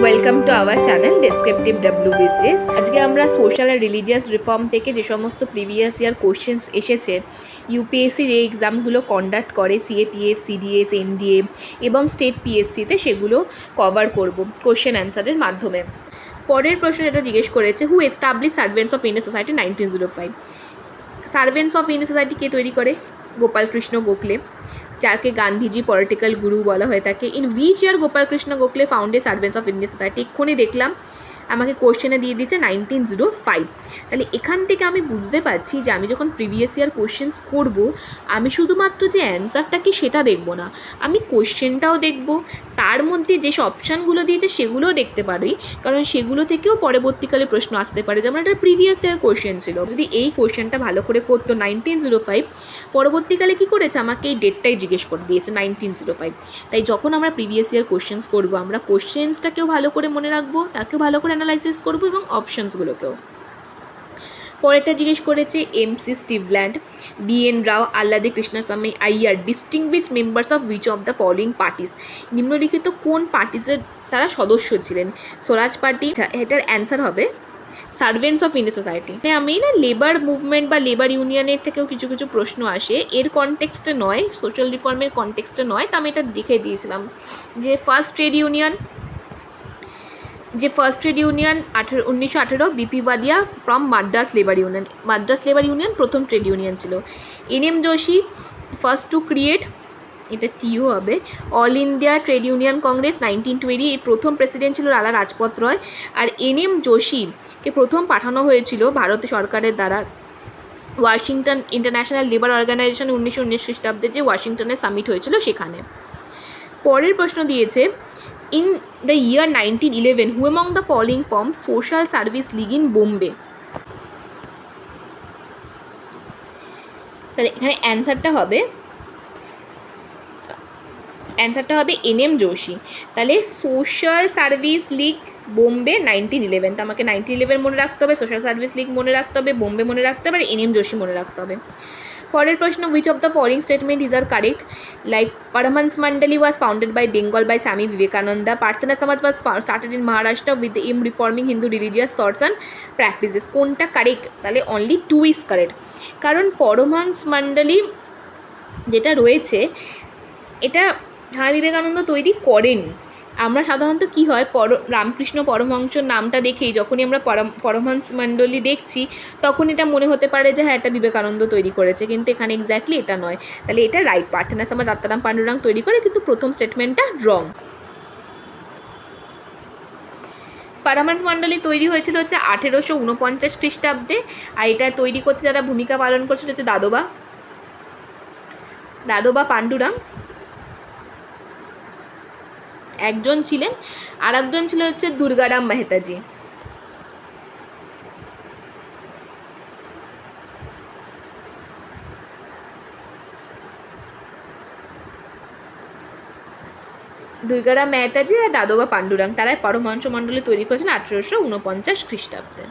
Welcome to our channel descriptive WBCS আজকে আমরা social আর রিলিজিয়াস রিফর্ম থেকে যে সমস্ত প্রিভিয়াস ইয়ার কোশ্চেন্স এসেছে ইউপিএসসির এই এক্সামগুলো কন্ডাক্ট করে সিএপিএফ সিডিএস এনডিএ এবং স্টেট পিএসসিতে সেগুলো কভার করব কোশ্চেন অ্যান্সারের মাধ্যমে। পরের প্রশ্ন যেটা জিজ্ঞেস করেছে who establish servants of India society nineteen zero five servants of India society কে তৈরি করে? গোপালকৃষ্ণ গোখলে। যাকে গান্ধীজি পলিটিক্যাল গুরু বলা হয়ে থাকে। In which year Gopalkrishna Gokhale founded servants of India society এক্ষুনি দেখলাম, আমাকে কোশ্চেনে দিয়ে দিচ্ছে নাইনটিন জিরো ফাইভ তাহলে এখান থেকে আমি বুঝতে পারছি যে আমি যখন প্রিভিয়াস ইয়ার কোশ্চেন্স করব, আমি শুধুমাত্র যে অ্যান্সারটা কি সেটা দেখব না। আমি কোশ্চেনটাও দেখব তার মধ্যে যে অপশানগুলো দিয়েছে সেগুলোও দেখতে পারি, কারণ সেগুলো থেকেও পরবর্তীকালে প্রশ্ন আসতে পারে। যেমন একটা প্রিভিয়াস ইয়ার কোশ্চেন ছিল। যদি এই কোশ্চেনটা ভালো করে করতো নাইনটিন জিরো ফাইভ পরবর্তীকালে কী করেছে? আমাকে এই ডেটটাই জিজ্ঞেস করে দিয়েছে নাইনটিন জিরো ফাইভ তাই যখন আমরা প্রিভিয়াস ইয়ার কোশ্চেন্স করব, আমরা কোশ্চেন্সটাকেও ভালো করে মনে রাখব, তাকেও ভালো করে অ্যানালাইসিস করব এবং অপশানসগুলোকেও পরেরটা জিজ্ঞেস করেছে MC স্টিভল্যান্ড BN Rau Alladi Krishnaswamy Iyer distinguished members of which of the following parties নিম্নলিখিত কোন পার্টিসের তারা সদস্য ছিলেন? স্বরাজ পার্টি এটার অ্যান্সার হবে সার্ভেন্টস অফ ইন্ডিয়া সোসাইটি আমি না লেবার মুভমেন্ট বা লেবার ইউনিয়নের থেকেও কিছু কিছু প্রশ্ন আসে। এর কনটেক্সটে নয় সোশ্যাল রিফর্মের কনটেক্সটে নয়, তা আমি এটা দেখে দিয়েছিলাম। যে ফার্স্ট ট্রেড ইউনিয়ন যে ফার্স্ট ট্রেড ইউনিয়ন আঠেরো, উনিশশো আঠেরো B P Wadia from Madras labour union Madras labour union প্রথম ট্রেড ইউনিয়ন ছিল। N M Joshi first to create এটা টিও হবে all India trade union congress nineteen twenty এর প্রথম প্রেসিডেন্ট ছিল লালা রাজপত রয়। আর এন এম যোশীকে প্রথম পাঠানো হয়েছিল ভারত সরকারের দ্বারা। ওয়াশিংটন ইন্টারন্যাশনাল লেবার অর্গানাইজেশন উনিশশো উনিশ খ্রিস্টাব্দে যে ওয়াশিংটনে সামিট হয়েছিল সেখানে। পরের প্রশ্ন দিয়েছে the year nineteen eleven who among the following form social service league in Bombay তাহলে এখানে অ্যান্সারটা হবে অ্যান্সারটা হবে এন এম যোশী তাহলে social service league Bombay nineteen eleven তো আমাকে নাইনটিন ইলেভেন মনে রাখতে হবে সোশ্যাল সার্ভিস লিগ মনে রাখতে হবে বোম্বে মনে রাখতে হবে, আর এন এম যোশী মনে রাখতে হবে। পরের প্রশ্ন which of the following statement is are correct like Paramahansa Mandali was founded by Bengal by Swami Vivekananda Prarthana Samaj was started in Maharashtra with aim reforming Hindu religious thoughts and practices কোনটা correct তাহলে only two is correct কারণ পরমহংস মণ্ডলী যেটা রয়েছে, এটা স্বামী বিবেকানন্দ তৈরি করেনি। আমরা সাধারণত কি হয়, পর, রামকৃষ্ণ পরমহংসর নামটা দেখেই, যখনই আমরা পরম, পরমহংস মণ্ডলী দেখছি তখন এটা মনে হতে পারে যে হ্যাঁ এটা বিবেকানন্দ তৈরি করেছে, কিন্তু এখানে এক্স্যাক্টলি এটা নয়। তাহলে এটা রাইট প্রার্থনা সমাজ দত্তারাম পাণ্ডুরাং তৈরি করে, কিন্তু প্রথম স্টেটমেন্টটা রং পারামান্স মণ্ডলী তৈরি হয়েছিল হচ্ছে আঠেরোশো উনপঞ্চাশ খ্রিস্টাব্দে, আর এটা তৈরি করতে যারা ভূমিকা পালন করছিল হচ্ছে দাদোবা। দাদোবা পাণ্ডুরাং। একজন ছিলেন আর একজন ছিল হচ্ছে দুর্গারাম মেহতাজি। দুর্গারাম মেহতাজি আর দাদোবা পাণ্ডুরাং, তারাই পরমহংস মণ্ডলী তৈরি করেছেন আঠেরোশো উনপঞ্চাশ খ্রিস্টাব্দে।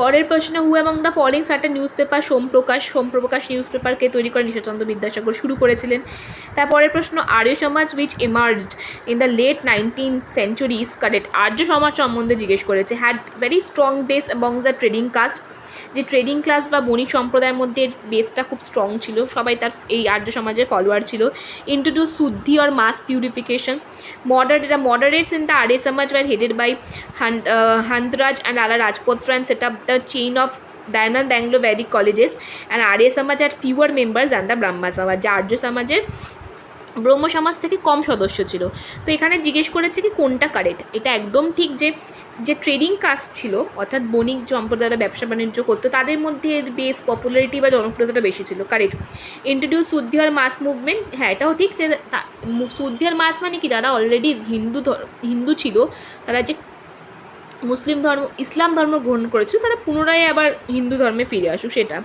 পরের প্রশ্ন হু এবং the following certain newspaper Somprakash Somprakash newspaper পেপারকে তৈরি করে ঈশ্বরচন্দ্র বিদ্যাসাগর শুরু করেছিলেন। তারপরের প্রশ্ন, Arya Samaj which emerged in the late nineteen centuries correct Arya Samaj সম্বন্ধে জিজ্ঞেস করেছে। হ্যাড ভেরি স্ট্রং বেস এবং দ্য ট্রেডিং কাস্ট যে ট্রেডিং ক্লাস বা বণিক সম্প্রদায়ের মধ্যে বেসটা খুব স্ট্রং ছিল, সবাই তার এই আর্য সমাজের ফলোয়ার ছিল। ইন্ট্রোডিউস শুদ্ধি অর মাস পিউরিফিকেশন মডারেট এটা মডারেটস ইন দ্য আর্য সমাজ ওয়ার হেডেড বাই হান্দরাজ অ্যান্ড লালা রাজপত্র and set up the chain of দায়ানন্দ ব্যাংলো ব্যারিক colleges and আর্য সমাজ at fewer member and the Brahma সমাজ যা আর্য সমাজের ব্রহ্ম সমাজ থেকে কম সদস্য ছিল। তো এখানে জিজ্ঞেস করেছে কি কোনটা কারেক্ট এটা একদম ঠিক যে যে ট্রেডিং কাস্ট ছিল, অর্থাৎ বণিক সম্প্রদায়রা ব্যবসা বাণিজ্য করতো, তাদের মধ্যে এর বেস পপুলারিটি বা জনপ্রিয়তাটা বেশি ছিল। কারেক্ট ইন্ট্রোডিউস সুদ্ধিয়ার মাস মুভমেন্ট হ্যাঁ এটাও ঠিক যে সুদ্ধিয়ার মাস মানে কি? যারা অলরেডি হিন্দু হিন্দু ছিল, তারা যে মুসলিম ধর্ম, ইসলাম ধর্ম গ্রহণ করেছিল, তারা পুনরায় আবার হিন্দু ধর্মে ফিরে আসুক সেটা।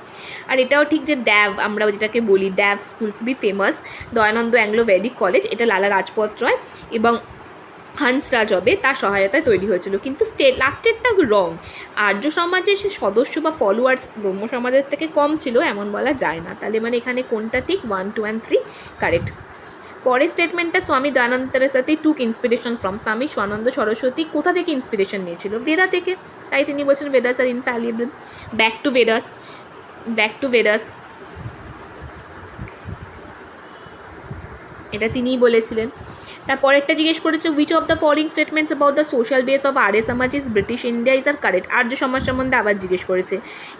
আর এটাও ঠিক যে ড্যাব আমরা যেটাকে বলি ড্যাব স্কুল খুবই famous Dayanand Anglo Vedic college এটা লালা রাজপথ রয় এবং হান্সরাজ হবে তার সহায়তায় তৈরি হয়েছিল। কিন্তু স্টে লাস্টেরটা রং আর্য সমাজের সে সদস্য বা ফলোয়ার্স ব্রহ্ম সমাজের থেকে কম ছিল, এমন বলা যায় না। তাহলে মানে এখানে কোনটা ঠিক? One two and three correct পরের স্টেটমেন্টটা স্বামী দয়ানন্দ সাথে টুক ইন্সপিরেশন ফ্রম স্বামী স্বানন্দ সরস্বতী কোথা থেকে ইন্সপিরেশন নিয়েছিল? বেদা থেকে। তাই তিনি বলছেন Vedas are infallible back to Vedas back to Vedas এটা তিনিই বলেছিলেন। তারপরেরটা জিজ্ঞেস করেছে which of the following statements about the social base of Arya Samaj is British India is are correct Arya Samaj সম্বন্ধে আবার জিজ্ঞেস করেছে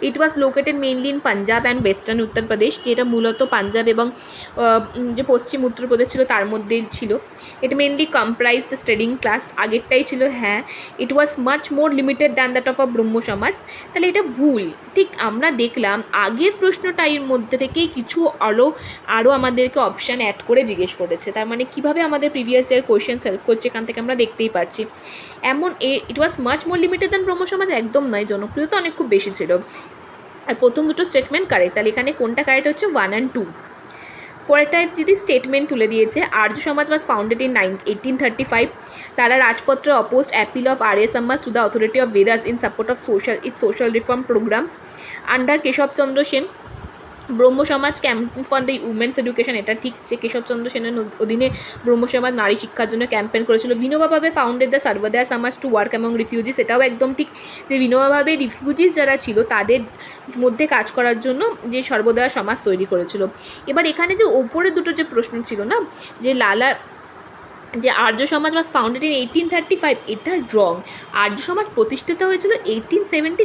it was located mainly in Punjab and western Uttar Pradesh যেটা মূলত পাঞ্জাব এবং যে পশ্চিম উত্তরপ্রদেশ ছিল, তার মধ্যে ছিল। It mainly comprise the studying class আগেরটাই ছিল হ্যাঁ। It was much more limited than that of a Brahmo Samaj তাহলে এটা ভুল। ঠিক আমরা দেখলাম, আগের প্রশ্নটার মধ্যে থেকেই কিছু আরও আরও আমাদেরকে অপশান অ্যাড করে জিজ্ঞেস করেছে। তার মানে কীভাবে আমাদের প্রিভিয়াস ইয়ার কোয়েশ্চেন হেল্প করছে, এখান থেকে আমরা দেখতেই পাচ্ছি। এমন এ it was much more limited than Brahmo Samaj একদম নয়, জনপ্রিয়তা অনেক খুব বেশি ছিল। আর প্রথম দুটো স্টেটমেন্ট কারেক্ট তাহলে এখানে কোনটা কারেক্ট হচ্ছে? ওয়ান অ্যান্ড টু পরেরটা যদি স্টেটমেন্ট তুলে দিয়েছে, Arya Samaj was founded in nine eighteen thirty five তারা রাজপত্র অপোস্ট অ্যাপিল অফ আর এস আম্মাস to the authority of Vedas in support of social it social reform programmes under Keshab Chandra Sen Brahmo Samaj campaign for the women's education, এটা ঠিক যে কেশবচন্দ্র সেনের অধীনে ব্রহ্ম সমাজ নারী শিক্ষার জন্য ক্যাম্পেন করেছিল। বিনোবা ভাবে ফাউন্ডেড দ্য সর্বদয়া সমাজ টু ওয়ার্ক অ্যামং রিফিউজিস এটাও একদম ঠিক যে বিনোবা ভাবে রিফিউজিস যারা ছিল, তাদের মধ্যে কাজ করার জন্য যে সর্বদয়া সমাজ তৈরি করেছিল। এবার এখানে যে ওপরে দুটো যে প্রশ্ন ছিল না, যে লালা, যে Arya Samaj was founded in eighteen thirty five এটা রং আর্য সমাজ প্রতিষ্ঠিত হয়েছিল এইটিন সেভেন্টি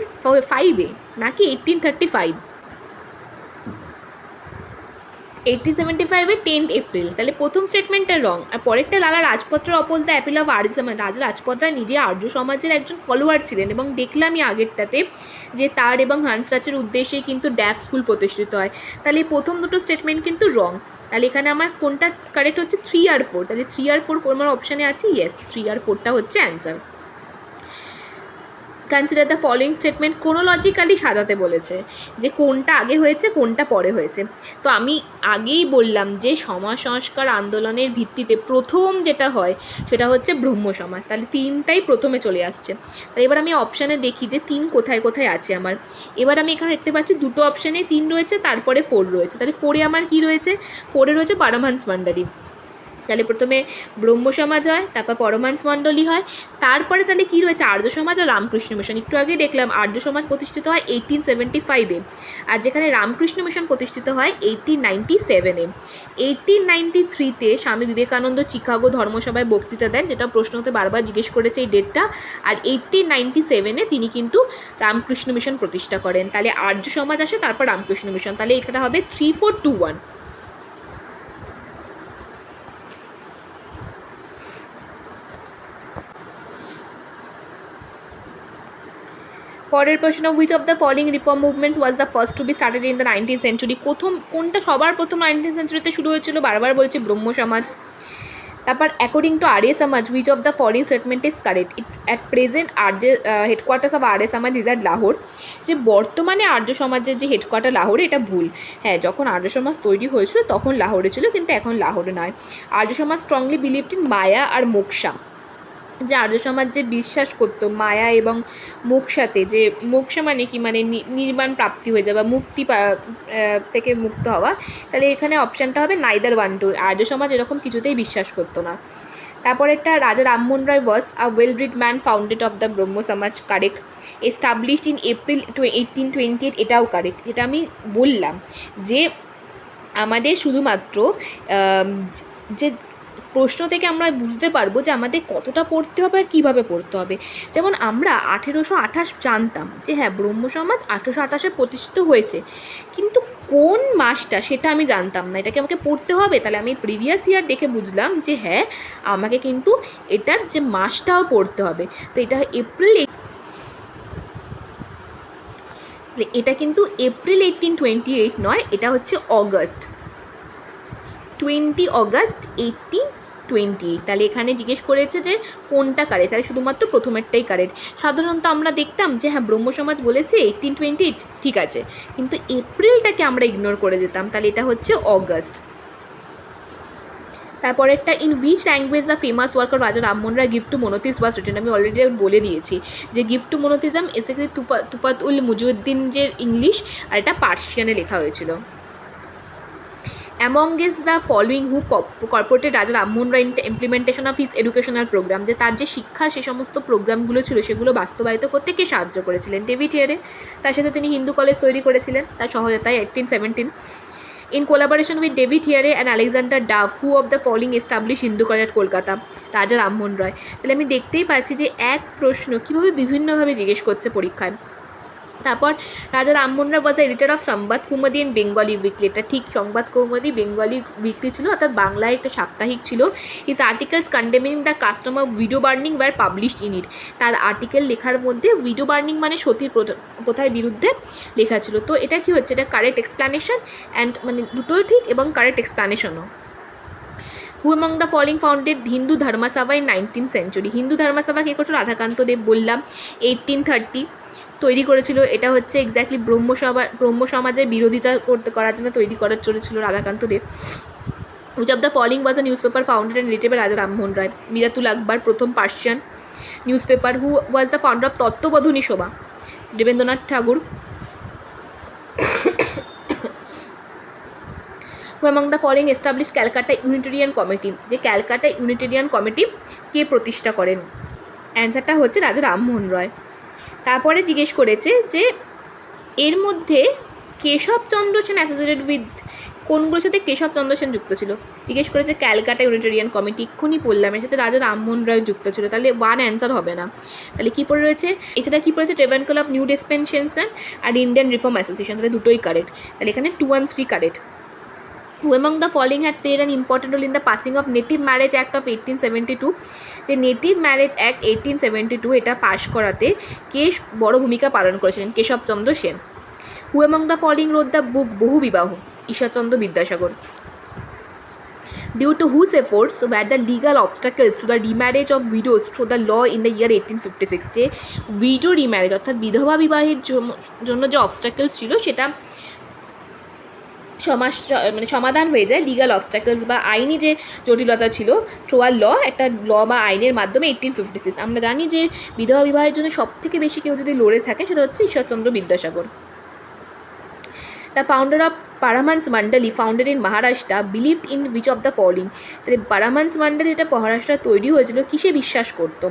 ফাইভে নাকি eighteen thirty five eighteen seventy ফাইভে টেন্থ এপ্রিল তাহলে প্রথম স্টেটমেন্টটা রং আর পরেরটা Lala রাজপত্র oppose the appeal of Arya Samaj Raja Rajpat রায় নিজে আর্য সমাজের একজন ফলোয়ার ছিলেন এবং দেখলামই আগেরটাতে যে তার এবং হান্সরাজের উদ্দেশ্যে কিন্তু ড্যাফ স্কুল প্রতিষ্ঠিত হয়। তাহলে প্রথম দুটো স্টেটমেন্ট কিন্তু রং তাহলে এখানে আমার কোনটা কারেক্ট হচ্ছে? থ্রি আর ফোর তাহলে থ্রি আর ফোর আমার অপশানে আছে? ইয়েস থ্রি আর ফোরটা হচ্ছে answer consider the following statement chronologically সাজাতে বলেছে, যে কোনটা আগে হয়েছে, কোনটা পরে হয়েছে। তো আমি আগেই বললাম যে সমাজ সংস্কার আন্দোলনের ভিত্তিতে প্রথম যেটা হয়, সেটা হচ্ছে ব্রহ্ম সমাজ। তাহলে তিনটাই প্রথমে চলে আসছে। তাহলে এবার আমি অপশানে দেখি যে তিন কোথায় কোথায় আছে আমার। এবার আমি এখানে দেখতে পাচ্ছি দুটো অপশানে তিন রয়েছে, তারপরে ফোর রয়েছে। তাহলে ফোরে আমার কি রয়েছে? ফোরে রয়েছে পারমহাংস মণ্ডলী তাহলে প্রথমে ব্রহ্ম সমাজ হয়, তারপর পরমাংস মণ্ডলী হয়, তারপরে তাহলে কি রয়েছে? আর্য সমাজ আর রামকৃষ্ণ মিশন। একটু আগে দেখলাম আর্য সমাজ প্রতিষ্ঠিত হয় এইটিন সেভেন্টি ফাইভে আর যেখানে রামকৃষ্ণ মিশন প্রতিষ্ঠিত হয় এইটিন নাইনটি সেভেনে এইটিন নাইনটি থ্রিতে স্বামী বিবেকানন্দ চিকাগো ধর্মসভায় বক্তৃতা দেন, যেটা প্রশ্নতে বারবার জিজ্ঞেস করেছে এই ডেটটা। আর এইটিন নাইনটি সেভেনে তিনি কিন্তু রামকৃষ্ণ মিশন প্রতিষ্ঠা করেন। তাহলে আর্য সমাজ আসে, তারপর রামকৃষ্ণ মিশন। তাহলে এটা হবে থ্রি ফোর টু ওয়ান পরের প্রশ্ন which of the following reform movements was the first to be started in the nineteen century প্রথম, কোনটা সবার প্রথম নাইনটিন সেঞ্চুরিতে শুরু হয়েছিল? বারবার বলছে ব্রহ্ম সমাজ। তারপর according to Arya Samaj which of the following statement is correct it at present Arya headquarters of are Arya Samaj is at Lahore যে বর্তমানে আর্য সমাজের যে হেডকোয়ার্টার লাহোরে এটা ভুল। হ্যাঁ যখন আর্য সমাজ তৈরি হয়েছিল, তখন লাহোরে ছিল, কিন্তু এখন লাহোরে নয়। Arya Samaj strongly believed in maya আর মোক্ষা যে আর্য সমাজ যে বিশ্বাস করতো মায়া এবং মোক্ষাতে যে মোক্ষা মানে কি? মানে নি- নির্বাণ প্রাপ্তি হয়ে যাওয়া মুক্তি থেকে মুক্ত হওয়া। তাহলে এখানে অপশানটা হবে নাইদার ওয়ান টু আর্য সমাজ এরকম কিছুতেই বিশ্বাস করতো না। তারপর তারপরেরটা Raja Rammohan Roy was a well read man founded of the Brahmo Samaj correct established in April eighteen twenty eight এটাও কারেক্ট যেটা আমি বললাম যে আমাদের শুধুমাত্র যে প্রশ্ন থেকে আমরা বুঝতে পারব যে আমাদের কতটা পড়তে হবে আর কীভাবে পড়তে হবে। যেমন আমরা আঠেরোশো আঠাশ জানতাম যে হ্যাঁ ব্রহ্ম সমাজ আঠেরোশো আঠাশে প্রতিষ্ঠিত হয়েছে। কিন্তু কোন মাসটা সেটা আমি জানতাম না। এটাকে আমাকে পড়তে হবে? তাহলে আমি প্রিভিয়াস ইয়ার দেখে বুঝলাম যে হ্যাঁ আমাকে কিন্তু এটার যে মাসটাও পড়তে হবে। তো এটা এপ্রিল এটা কিন্তু এপ্রিল এইটিন টোয়েন্টি এইট নয়, এটা হচ্ছে August. Twenty August eighteen twenty তাহলে এখানে জিজ্ঞেস করেছে যে কোনটা কারেক্ট তাহলে শুধুমাত্র প্রথমেরটাই কারেক্ট সাধারণত আমরা দেখতাম যে হ্যাঁ ব্রহ্ম সমাজ বলেছে এইটিন টোয়েন্টি ঠিক আছে। কিন্তু এপ্রিলটাকে আমরা ইগনোর করে যেতাম। তাহলে এটা হচ্ছে অগস্ট। তারপরেরটা in which language the famous worker Raja Rammohan Roy gift to monotheists was written আমি অলরেডি বলে দিয়েছি যে গিফট টু মনোতিজম এসে তুফা তুফাত উল মুজুদ্দিন যে ইংলিশ আর এটা পার্সিয়ানে লেখা হয়েছিল। অ্যামংগেস the following who cooperated Raja Rammohan Roy implementation of his educational programme যে তার যে শিক্ষার সে সমস্ত প্রোগ্রামগুলো ছিল সেগুলো বাস্তবায়িত করতে কে সাহায্য করেছিলেন? ডেভিড হিয়ারে তার সাথে তিনি হিন্দু কলেজ তৈরি করেছিলেন, তার সহায়তায় eighteen seventeen in collaboration with David Hare and Alexander Duff who of the following establish Hindu College Kolkata Raja Rammohan Roy. তাহলে আমি দেখতেই পাচ্ছি যে এক প্রশ্ন কীভাবে বিভিন্নভাবে জিজ্ঞেস করছে পরীক্ষায়। তারপর Raja Rammohan Roy was editor of Sambad Kaumudi in Bengali weekly এটা ঠিক সংবাদ কৌমদি বেঙ্গলি উইকলি ছিল, অর্থাৎ বাংলায় একটা সাপ্তাহিক ছিল। His articles condemning the customer widow burning were published in it তার আর্টিকেল লেখার মধ্যে ভিডিও বার্নিং মানে সতীর প্রথা- প্রথার বিরুদ্ধে লেখা ছিল। তো এটা কি হচ্ছে? এটা কারেক্ট এক্সপ্লানেশন অ্যান্ড মানে দুটোই ঠিক এবং correct এক্সপ্লানেশনও who among the following founded Hindu Dharma Sabha in nineteen century Hindu Dharma Sabha কে করছিল? রাধাকান্ত দেব বললাম। এইটিন থার্টি তৈরি করেছিল, এটা হচ্ছে এক্স্যাক্টলি ব্রহ্মসভা ব্রহ্ম সমাজের বিরোধিতা করতে করার জন্য তৈরি করার চলেছিল Radhakanta Deb which of the following was a newspaper founded and edited Raja Rammohan Roy Miratul Akbar প্রথম Persian newspaper who was the founder of Tattwabodhini Sabha Debendranath Thakur who among the following establish Calcutta Unitarian committee যে Calcutta Unitarian committee কে প্রতিষ্ঠা করেন? অ্যান্সারটা হচ্ছে রাজা রামমোহন রয় তারপরে জিজ্ঞেস করেছে যে এর মধ্যে কেশবচন্দ্র সেন অ্যাসোসিয়েটেড উইথ কোনগুলোর সাথে কেশবচন্দ্র সেন যুক্ত ছিল? জিজ্ঞেস করেছে ক্যালকাটা ইউনিটেরিয়ান কমিটি, এক্ষুনি পড়লাম। এর সাথে রাজা রামমোহন রায় যুক্ত ছিল। তাহলে ওয়ান অ্যান্সার হবে না। তাহলে কী পড়ে রয়েছে? এছাড়া কী পড়েছে? ট্রেভেনকল অফ নিউ ডিসপেনশনসন আর ইন্ডিয়ান রিফর্ম অ্যাসোসিয়েশন তাহলে দুটোই কারেক্ট তাহলে এখানে two and three correct who among the following had played an important role in the passing of Native Marriage Act of 1872 যে native marriage act eighteen seventy two এটা পাশ করাতে কে বড় ভূমিকা পালন করেছিলেন Keshab Chandra Sen. Who the following wrote the book বহু বিবাহ? Ishwar Chandra Vidyasagar. Due to whose efforts were the legal obstacles to the remarriage of widows through in the year the year 1856 যে widow remarriage অর্থাৎ বিধবা বিবাহের জন্য যে obstacles ছিল সেটা সমাজ মানে সমাধান হয়ে যায় লিগাল অবস্ট্যাকলস বা আইনি যে জটিলতা ছিল ট্রোয়াল ল একটা ল বা আইনের মাধ্যমে এইটিন ফিফটি সিক্স আমরা জানি যে বিধবা বিবাহের জন্য সবথেকে বেশি কেউ যদি লড়ে থাকে সেটা হচ্ছে Ishwar Chandra Vidyasagar. The founder of Paramhansa Mandali founded in Maharashtra believed in which of the following তাহলে পারামান্স মান্ডালি যেটা মহারাষ্ট্র তৈরি হয়েছিল, কিসে বিশ্বাস করতো?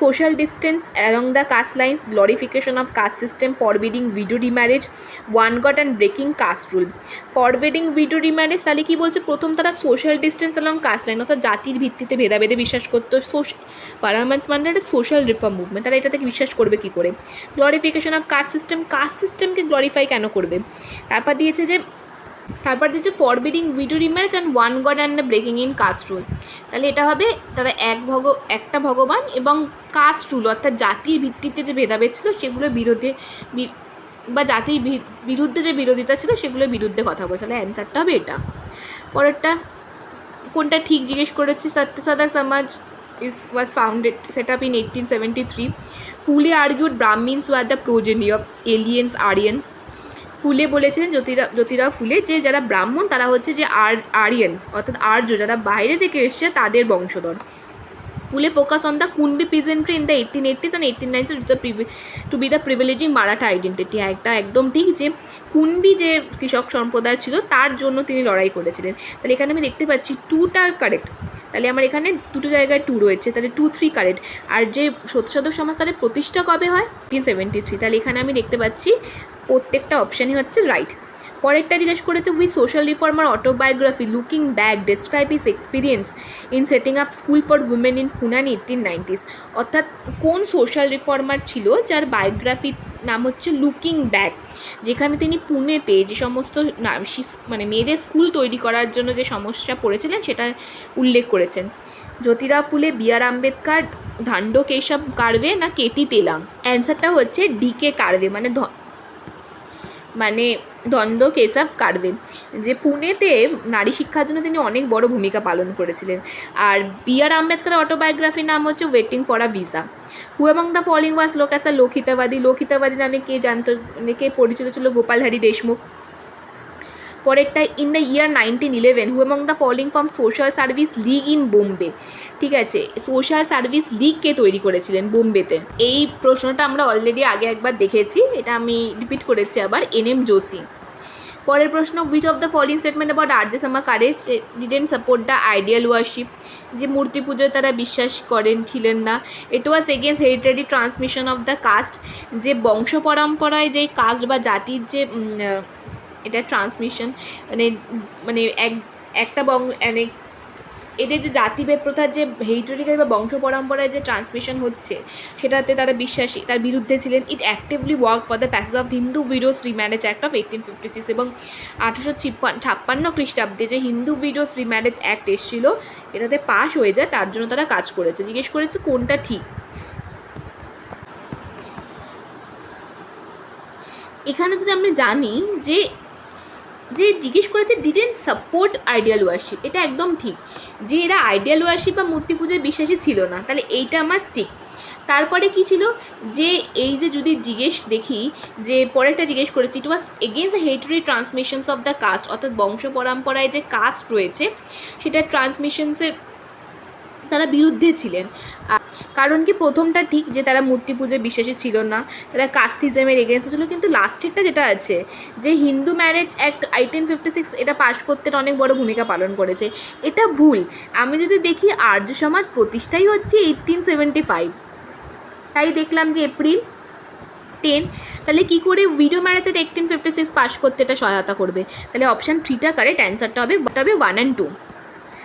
Social distance along the caste lines glorification of caste system forbidding widow remarriage one God and breaking caste rule forbidding widow remarriage তাহলে কী বলছে? প্রথম তারা social distance along caste line অর্থাৎ জাতির ভিত্তিতে ভেদাভেদে বিশ্বাস করতো। পারামান্স মানে একটা সোশ্যাল রিফর্ম মুভমেন্ট তারা এটা থেকে বিশ্বাস করবে কী করে? Glorification of caste system caste সিস্টেমকে গ্লোরিফাই কেন করবে? তারপর দিয়েছে যে তারপর দিয়েছে forbidding widow remarriage and one God and breaking in caste rule. তাহলে এটা হবে তারা এক ভগ, একটা ভগবান এবং কাস্ট রুল, অর্থাৎ জাতির ভিত্তিতে যে ভেদাভেদ ছিল সেগুলোর বিরোধে বি- জাতির বিরুদ্ধে যে বিরোধিতা ছিল সেগুলোর বিরুদ্ধে কথা বলে তাহলে অ্যান্সারটা হবে এটা। পরেরটা, কোনটা ঠিক জিজ্ঞেস করেছে? Satyashodhak Samaj is was founded set up in eighteen seventy three Phule argued Brahmins were the progeny of aliens Aryans Phule বলেছেন, জ্যোতিরা জ্যোতিরা ফুলে, যে যারা ব্রাহ্মণ, তারা হচ্ছে যে আর, আরিয়ান্স, অর্থাৎ আর্য, যারা বাইরে থেকে এসছে, তাদের বংশধর। Phule focus on the Kunbi peasantry in the eighteen eighties and eighteen nineties to be the privileging Maratha identity. একটা একদম ঠিক যে কুনবি যে কৃষক সম্প্রদায় ছিল, তার জন্য তিনি লড়াই করেছিলেন। তাহলে এখানে আমি দেখতে পাচ্ছি টুটা কারেক্ট তাহলে আমার এখানে দুটো জায়গায় টু রয়েছে, তাহলে টু থ্রি কারেক্ট আর যে সত্যসাধক সমাজ তাহলে প্রতিষ্ঠা কবে হয়? নাইনটিন সেভেন্টি থ্রি তাহলে এখানে আমি দেখতে পাচ্ছি প্রত্যেকটা অপশানই হচ্ছে রাইট পরেরটা জিজ্ঞেস করেছে we social reformer autobiography looking back describe his experience in setting up school for women in Poona eighteen nineties অর্থাৎ কোন সোশ্যাল রিফর্মার ছিল যার বায়োগ্রাফির নাম হচ্ছে লুকিং ব্যাক যেখানে তিনি পুনেতে যে সমস্ত মানে মেয়েদের স্কুল তৈরি করার জন্য যে সমস্যা পড়েছিলেন, সেটা উল্লেখ করেছেন। জ্যোতিরা ফুলে, বি আর আম্বেদকর ধান্ড কেশব কার্ভে না কেটি তেলাম? অ্যান্সারটা হচ্ছে ডিকে কার্ভে মানে ধ- মানে দ্বন্দ্ব কেশব কার্ভে যে পুনেতে নারী শিক্ষার জন্য তিনি অনেক বড় ভূমিকা পালন করেছিলেন। আর বি আর আম্বেদকর অটোবায়োগ্রাফির নাম হচ্ছে waiting for a visa who এবং দ্য ফলিং ওয়াস লোক অ্যাস লোকিতাবাদী লোকিতাবাদী নামে কে জানত, কে পরিচিত ছিল? গোপালহারি দেশমুখ। পরেরটা in the year nineteen eleven who এবং the following formed social service league in Bombay ঠিক আছে সোশ্যাল সার্ভিস লিগ কে তৈরি করেছিলেন বোম্বেতে? এই প্রশ্নটা আমরা অলরেডি আগে একবার দেখেছি, এটা আমি রিপিট করেছি আবার এন এম জোশী পরের প্রশ্ন which of the following statement about Arya Samaj correct didn't support the idol worship যে মূর্তি পুজোয় তারা বিশ্বাস করেন, ছিলেন না। It was against hereditary transmission of the caste যে বংশ পরম্পরায় যে কাস্ট বা জাতির যে এটা ট্রান্সমিশন মানে মানে এক, একটা বং মানে এদের যে জাতিভেদ প্রথার যে হেরিটেরিক্যাল বা বংশ পরম্পরায় যে ট্রান্সমিশন হচ্ছে, সেটাতে তারা বিশ্বাসী, তার বিরুদ্ধে ছিলেন। It actively work for the passage of Hindu widows remarriage act of eighteen fifty six এবং আঠারোশো ছাপ্পান্ন খ্রিস্টাব্দে যে হিন্দু উইডোস রিম্যারেজ অ্যাক্ট এসেছিল, এটাতে পাশ হয়ে যায়, তার জন্য তারা কাজ করেছে। জিজ্ঞেস করেছে, কোনটা ঠিক? এখানে যদি আমরা জানি যে যে জিজ্ঞেস করেছে ডিডেন্ট সাপোর্ট আইডিয়াল ওয়ার্শিপ এটা একদম ঠিক। যে এরা আইডিয়াল ওয়ার্শিপ বা মূর্তি পুজোয় বিশ্বাসী ছিল না, তাহলে এইটা আমার ঠিক তারপরে কি ছিল? যে এই যে যদি জিজ্ঞেস দেখি, যে পরেরটা জিজ্ঞেস করেছি it was against the hereditary transmissions of the caste অর্থাৎ বংশ পরম্পরায় যে কাস্ট রয়েছে, সেটা ট্রান্সমিশনসের তারা বিরুদ্ধে ছিলেন। কারণ কি প্রথমটা ঠিক যে তারা মূর্তি পুজোয় বিশ্বাসী ছিল না, তারা কাস্টিজমের এগেনস্টে ছিল, কিন্তু লাস্টেরটা যেটা আছে, যে Hindu marriage act eighteen fifty six এটা পাশ করতে অনেক বড় ভূমিকা পালন করেছে। এটা ভুল। আমি যদি দেখি আর্য সমাজ প্রতিষ্ঠাই হচ্ছে এইটিন ফাইভ তাই দেখলাম যে এপ্রিল টেন তাহলে কি করে ভিডিও ম্যারেজের এইটিন ফিফটি সিক্স পাস করতে এটা সহায়তা করবে? তাহলে অপশান থ্রিটা কারেক্ট অ্যান্সারটা হবে হবে ওয়ান অ্যান্ড টু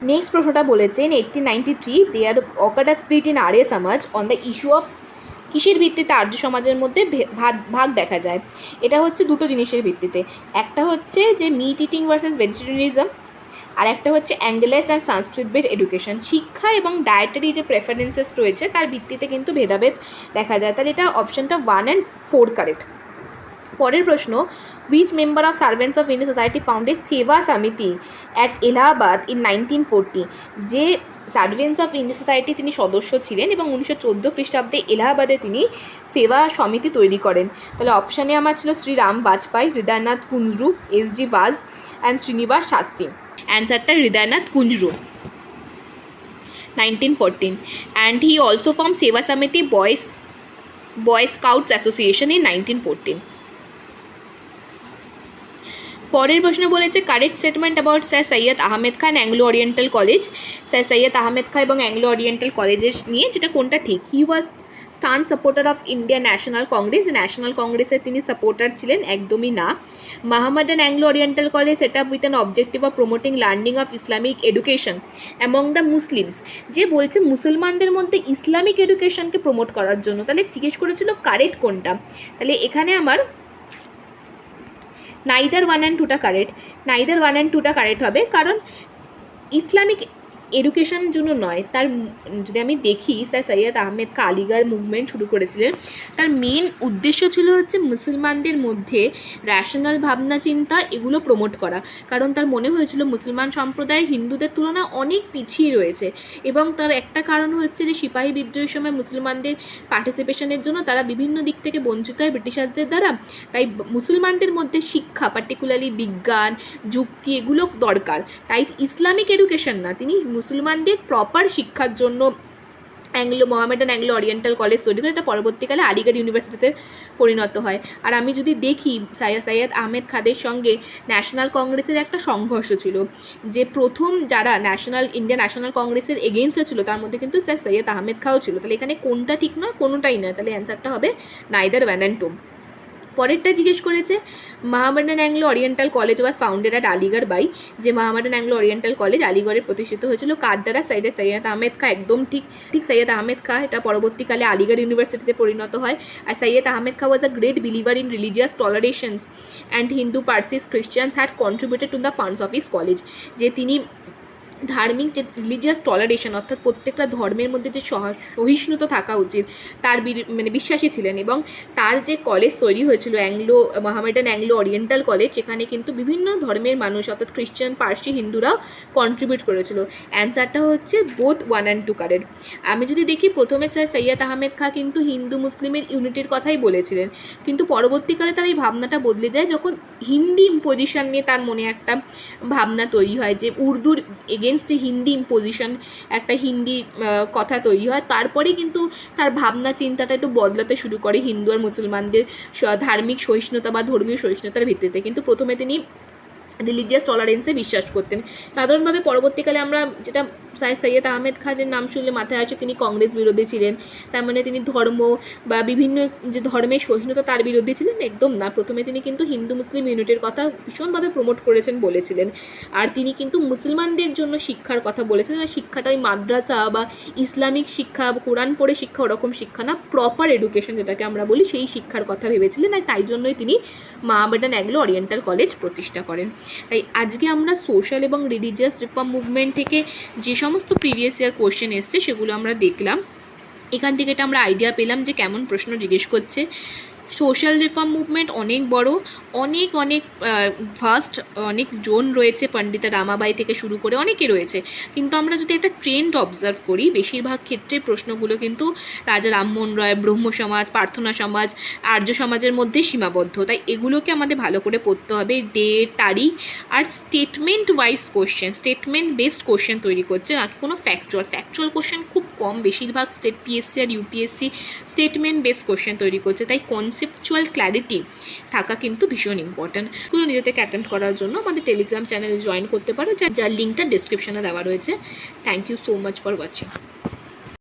নেক্সট প্রশ্নটা বলেছেন eighteen ninety three they are অকাটা split in Arya Samaj on the issue of কিসের ভিত্তিতে আর্য সমাজের মধ্যে ভাগ ভাগ দেখা যায়। এটা হচ্ছে দুটো জিনিসের ভিত্তিতে। একটা হচ্ছে যে মিট ইটিং ভার্সেস ভেজিটেরিয়ানিজম আর একটা হচ্ছে anglicized and Sanskrit based education শিক্ষা এবং ডায়েটারি যে প্রেফারেন্সেস রয়েছে, তার ভিত্তিতে কিন্তু ভেদাভেদ দেখা যায়। তাহলে এটা অপশনটা ওয়ান অ্যান্ড ফোর কারেক্ট পরের প্রশ্ন member of servants of Indian society founded Seva Samiti at Allahabad in nineteen forty যে সার্ভেন্টস অফ ইন্ডিয়ান সোসাইটি তিনি সদস্য ছিলেন এবং উনিশশো চোদ্দ খ্রিস্টাব্দে এলাহাবাদে তিনি সেবা সমিতি তৈরি করেন। তাহলে অপশানে আমার ছিল Shriram Bajpai Hridaynath Kunzru, S G Vaze and Srinivasa Sastri. অ্যান্সারটা Hridaynath Kunzru. And he also form Seva Samiti boys boy scouts association in nineteen fourteen পরের প্রশ্ন বলেছে correct statement about sir Syed Ahmed Khan Anglo Oriental college sir Syed Ahmed Khan এবং Anglo Oriental কলেজের নিয়ে যেটা কোনটা ঠিক? He was staunch supporter of Indian National Congress National কংগ্রেসের তিনি সাপোর্টার ছিলেন, একদমই না। Mohammedan Anglo Oriental college set up with an objective of promoting learning of Islamic education among the Muslims যে বলছে, মুসলমানদের মধ্যে ইসলামিক এডুকেশনকে প্রমোট করার জন্য। তাহলে জিজ্ঞেস করেছিল কারেক্ট কোনটা? তাহলে এখানে আমার নাইদার ওয়ান অ্যান্ড টুটা কারেক্ট নাইদার ওয়ান অ্যান্ড টুটা কারেক্ট হবে কারণ ইসলামিক এডুকেশন জন্য নয়, তার যদি আমি দেখি, স্যার সৈয়দ আহমেদ আলিগড় মুভমেন্ট শুরু করেছিলেন, তার মেন উদ্দেশ্য ছিল হচ্ছে মুসলমানদের মধ্যে র্যাশনাল ভাবনা, চিন্তা এগুলো প্রমোট করা। কারণ তার মনে হয়েছিল মুসলমান সম্প্রদায় হিন্দুদের তুলনায় অনেক পিছিয়ে রয়েছে এবং তার একটা কারণ হচ্ছে যে সিপাহী বিদ্রোহের সময় মুসলমানদের পার্টিসিপেশনের জন্য তারা বিভিন্ন দিক থেকে বঞ্চিত হয় ব্রিটিশারদের দ্বারা। তাই মুসলমানদের মধ্যে শিক্ষা পার্টিকুলারলি বিজ্ঞান, যুক্তি এগুলো দরকার। তাই ইসলামিক এডুকেশন না, তিনি মুসলমানদের প্রপার শিক্ষার জন্য Anglo, Mohammedan Anglo Oriental college তৈরি করে, এটা পরবর্তীকালে আলিগড় ইউনিভার্সিটিতে পরিণত হয়। আর আমি যদি দেখি, সাইয়া সৈয়দ আহমেদ খাদের সঙ্গে ন্যাশনাল কংগ্রেসের একটা সংঘর্ষ ছিল, যে প্রথম যারা ন্যাশনাল ইন্ডিয়ান ন্যাশনাল কংগ্রেসের এগেনস্টে ছিল, তার মধ্যে কিন্তু স্যার সৈয়দ আহমেদ খাও ছিল। তাহলে এখানে কোনটা ঠিক নয়, কোনোটাই নয়। তাহলে অ্যান্সারটা হবে নাইদার ওয়ান অ্যান্ড টু পরেরটা জিজ্ঞেস করেছে Mohammedan Anglo Oriental college was founded at Aligarh by যে মাহমাদান অ্যাংলো ওরিয়েন্টাল কলেজ আলিগড়ে প্রতিষ্ঠিত হয়েছিল। কার দ্বারা? সাইডে সৈয়দ আহমেদ খা, একদম ঠিক ঠিক সৈয়দ আহমেদ খা। এটা পরবর্তীকালে আলিগড় ইউনিভার্সিটিতে পরিণত হয়। আর Syed Ahmed Khan was a great believer in religious tolerations and Hindu Parsis Christians had contributed to the funds of his college যে তিনি ধার্মিক যে রিলিজিয়াস টলারেশন অর্থাৎ প্রত্যেকটা ধর্মের মধ্যে যে সহ- সহিষ্ণুতা থাকা উচিত, তার মানে বিশ্বাসী ছিলেন এবং তার যে কলেজ তৈরি হয়েছিল Anglo Mohammedan Anglo Oriental college সেখানে কিন্তু বিভিন্ন ধর্মের মানুষ, অর্থাৎ খ্রিশ্চান পার্সি হিন্দুরাও কন্ট্রিবিউট করেছিল। অ্যান্সারটা হচ্ছে both one and two correct আমি যদি দেখি প্রথমে স্যার সৈয়দ আহমেদ খা কিন্তু হিন্দু মুসলিমের ইউনিটির কথাই বলেছিলেন। কিন্তু পরবর্তীকালে তার এই ভাবনাটা বদলে যায় যখন হিন্দি ইম্পোজিশন নিয়ে তার মনে একটা ভাবনা তৈরি হয় যে উর্দুর এগেনস্টে হিন্দি ইম্পোজিশন একটা হিন্দি কথা তৈরি হয়। তারপরে কিন্তু তার ভাবনা, চিন্তাটা একটু বদলাতে শুরু করে হিন্দু আর মুসলমানদের ধার্মিক সহিষ্ণুতা বা ধর্মীয় সহিষ্ণুতার ভিত্তিতে। কিন্তু প্রথমে তিনি রিলিজিয়াস টলারেন্সে বিশ্বাস করতেন। সাধারণভাবে পরবর্তীকালে আমরা যেটা সৈয়দ আহমেদ খানের নাম শুনলে মাথায় আসে, তিনি কংগ্রেস বিরোধী ছিলেন। তার মানে তিনি ধর্ম বা বিভিন্ন যে ধর্মের সহিষ্ণুতা, তার বিরোধী ছিলেন? একদম না। প্রথমে তিনি কিন্তু হিন্দু মুসলিম ইউনিটের কথা ভীষণভাবে প্রমোট করেছেন বলেছিলেন। আর তিনি কিন্তু মুসলমানদের জন্য শিক্ষার কথা বলেছিলেন। আর শিক্ষাটা ওই মাদ্রাসা বা ইসলামিক শিক্ষা, কোরআন পড়ে শিক্ষা, ওরকম শিক্ষা না প্রপার এডুকেশন যেটাকে আমরা বলি, সেই শিক্ষার কথা ভেবেছিলেন। আর তাই জন্যই তিনি মহামেডান অ্যাংলো ওরিয়েন্টাল কলেজ প্রতিষ্ঠা করেন। তাই আজকে আমরা সোশ্যাল এবং রিলিজিয়াস রিফর্ম মুভমেন্ট থেকে যে সমস্ত প্রিভিয়াস ইয়ার কোশ্চেন এসছে, সেগুলো আমরা দেখলাম। এখান থেকে এটা আমরা আইডিয়া পেলাম যে কেমন প্রশ্ন জিজ্ঞেস করছে। সোশ্যাল রিফর্ম মুভমেন্ট অনেক বড়, অনেক অনেক ফার্স্ট অনেক জোন রয়েছে পণ্ডিতা রামাবাই থেকে শুরু করে অনেকে রয়েছে। কিন্তু আমরা যদি একটা ট্রেন্ড অবজার্ভ করি, বেশিরভাগ ক্ষেত্রে প্রশ্নগুলো কিন্তু রাজা রামমোহন রায়, ব্রহ্ম সমাজ, প্রার্থনা সমাজ, আর্য সমাজের মধ্যে সীমাবদ্ধ। তাই এগুলোকে আমাদের ভালো করে পড়তে হবে ডে তারিখ আর statement wise question statement based question তৈরি করছে নাকি কোনো ফ্যাকচুয়াল ফ্যাকচুয়াল কোশ্চেন খুব কম, বেশিরভাগ স্টেট পিএসসি আর ইউপিএসসি স্টেটমেন্ট বেসড কোশ্চেন তৈরি করছে। তাই কনসেপচুয়াল ক্ল্যারিটি থাকা কিন্তু ভীষণ ইম্পর্ট্যান্ট এগুলো নিজে থেকে করার জন্য আমাদের টেলিগ্রাম চ্যানেল জয়েন করতে পারো, যার লিঙ্কটা ডিসক্রিপশানে দেওয়া রয়েছে। Thank you so much for watching